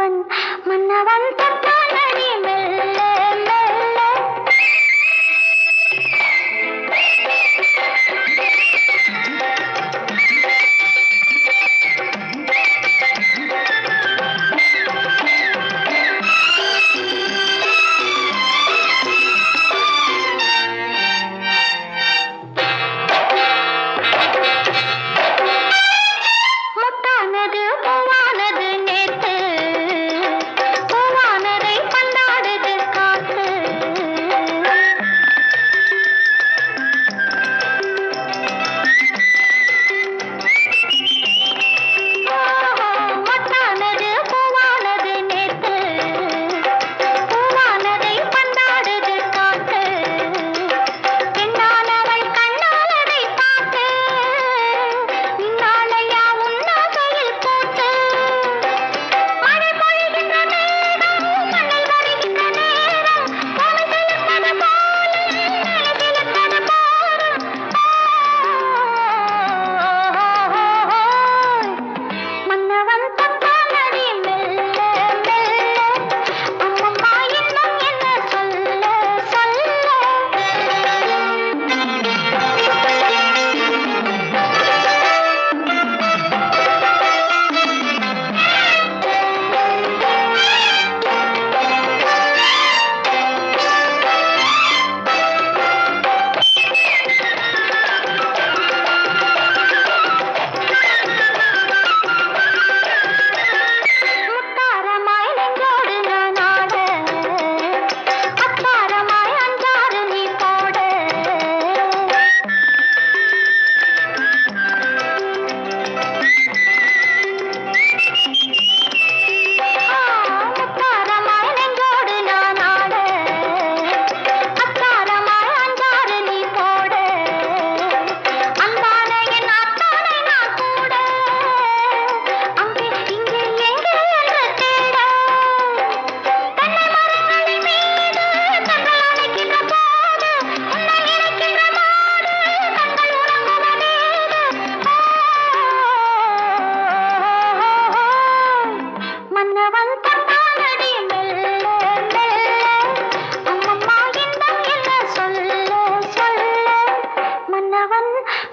மன்னவன் மன்னவன் தத்தானடி மெல்ல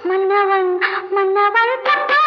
மன்னவன் மன்னவன் மன்னவன்